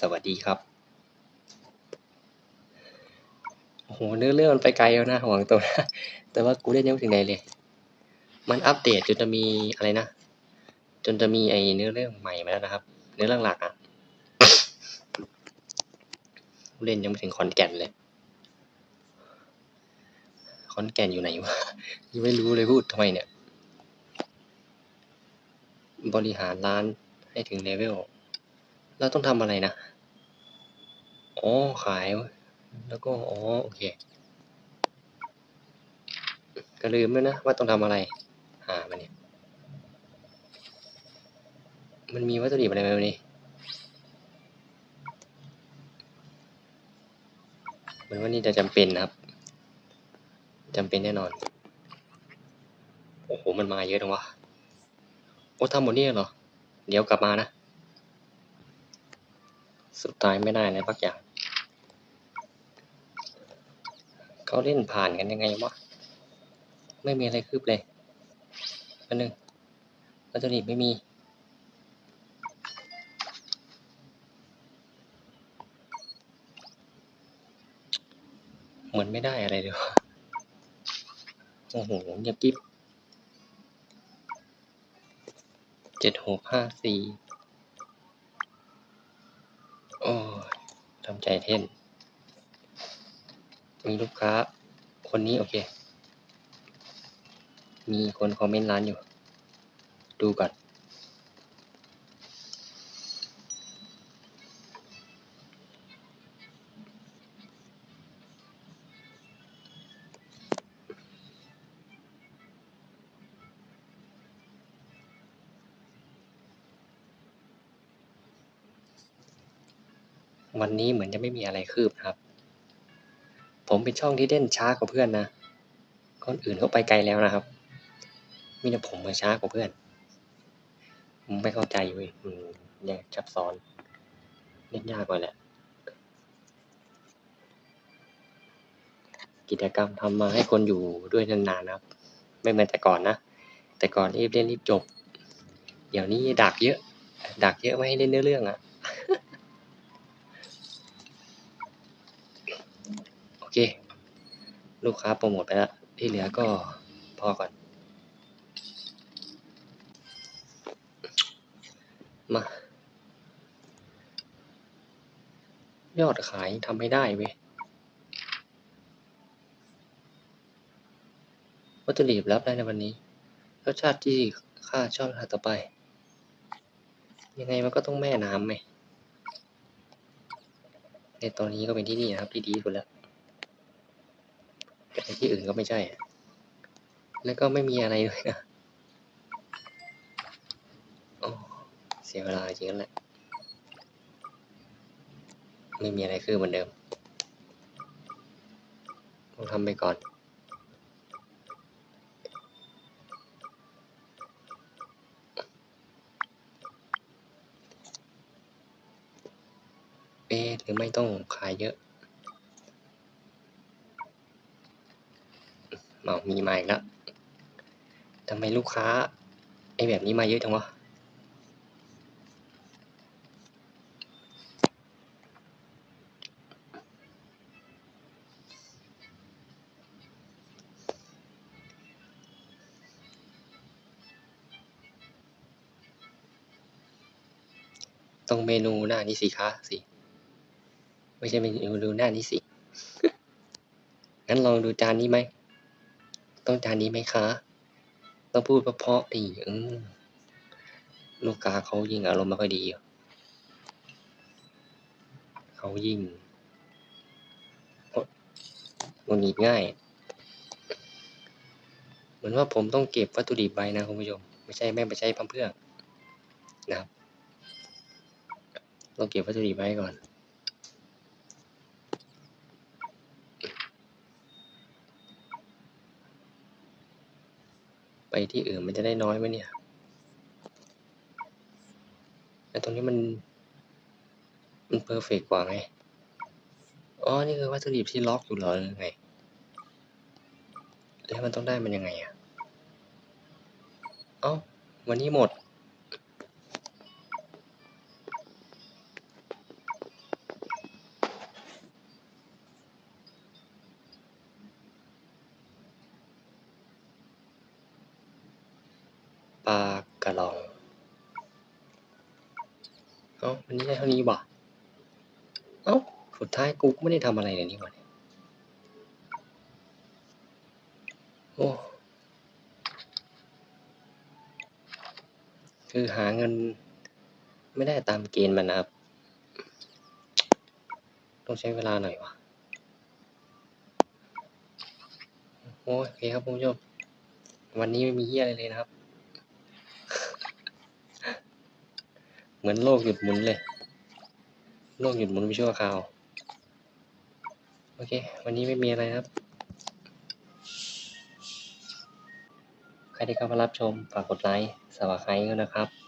สวัสดีครับโอ้โหเนื้อเรื่องมันไปไกลแล้วนะหวังตัวนะแต่ว่ากูเล่นยังไม่ถึงไหนเลย มันอัปเดตจนจะมีอะไรนะ จนจะมีไอเนื้อเรื่องใหม่มาแล้วนะครับ เนื้อเรื่องหลักอะกูเล่นยังไม่ถึงขอนแก่นเลยขอนแก่นอยู่ไหนวะยังไม่รู้เลยพูดทำไมเนี่ย บริหารร้านให้ถึงเลเวลเราต้องทำอะไรนะ อ๋อ ขาย แล้วก็ อ๋อ โอเคก็ลืมแล้วนะ ว่าต้องทำอะไร หามาเนี่ย มันมีวัตถุดิบอะไรไหมวันนี้มือนว่านี่จะจำเป็นนะครับจำเป็นแน่นอน โอ้โห มันมาเยอะจังวะ โอ้ทำหมดนี่เหรอ เดี๋ยวกลับมานะ สุดท้ายไม่ได้เลยพักอย่าง เขาเล่นผ่านกันยังไงวะไม่มีอะไรคืบเลยอันหนึ่งวัตถุดิบไม่มีเหมือนไม่ได้อะไรเลยวะโอ้โหเงียบกิ๊บเจ็ดหกห้าสี่โอ้ทำใจเต้น มีลูกค้า คนนี้โอเค มีคนคอมเมนต์ร้านอยู่ ดูก่อนวันนี้เหมือนจะไม่มีอะไรคืบนะครับ ผมเป็นช่องที่เล่นช้ากว่าเพื่อนนะ คนอื่นเขาไปไกลแล้วนะครับ มีแต่ผมมาช้ากว่าเพื่อน ผมไม่เข้าใจเว้ยยังซับซ้อน เล่นยากกว่าแหละ กิจกรรมทำมาให้คนอยู่ด้วยนานๆนะครับ ไม่เหมือนแต่ก่อนนะ แต่ก่อนรีบเล่นรีบจบ เดี๋ยวนี้ดักเยอะ ดักเยอะไม่ให้เล่นเนื้อเรื่องอะโอเค ลูกค้าโปรโมทไปแล้ว ที่เหลือก็พอก่อน มา ยอดขายทำไม่ได้เว้ยวัตถุดิบรับได้ในวันนี้รสชาติที่ข้าชอบหาต่อไป ยังไงมันก็ต้องแม่น้ำไหมในตอนนี้ก็เป็นที่นี่นะครับที่ดีสุดแล้ว แต่ที่อื่นก็ไม่ใช่ แล้วก็ไม่มีอะไรเลยนะโอ้เสียเวลาจริงๆแหละไม่มีอะไรคือเหมือนเดิมต้องทำไปก่อนเอ๊หรือไม่ต้องขายเยอะ เมามีมาอีกแล้วทำไมลูกค้าไอแบบนี้มาเยอะจังวะตรงเมนูหน้านี้สิคะสิ ไม่ใช่เมนูดูหน้านี้สิ งั้นลองดูจานนี้ไหม ต้องจานนี้ไหมคะ ต้องพูดเพราะๆดิอืมลูกค้าเขายิ่งอารมณ์ไม่ค่อยดี เขายิ่งหงุดหงิดง่าย เหมือนว่าผมต้องเก็บวัตถุดิบไว้นะคุณผู้ชม ไม่ใช่แม่ไปใช้พั่มเพื่องนะครับ ต้องเก็บวัตถุดิบไว้ก่อน ไปที่อื่นมันจะได้น้อยไหมเนี่ยแต่ตรงนี้มัน มันเพอร์เฟกกว่าไง อ๋อ นี่คือวัตถุดิบที่ล็อกอยู่เหรอหรือไง แล้วมันต้องได้มันยังไงอะ เอ้า วันนี้หมด ลากระลองเอ้าวันนี้ได้เท่านี้บ่ะเอ้าสุดท้ายกูก็ไม่ได้ทำอะไรเลยนี่ว่าเนี่ยโอ้คือหาเงินไม่ได้ตามเกณฑ์มันนะครับ ต้องใช้เวลาหน่อยวะโอ้ยโอเคครับคุณผู้ชม วันนี้ไม่มีเฮียอะไรเลยนะครับ เหมือนโลกหยุดหมุนเลย โลกหยุดหมุนไปชั่วคราว โอเค วันนี้ไม่มีอะไรครับ ใครที่เข้ามารับชมฝากกดไลค์สวัสดีด้วยนะครับ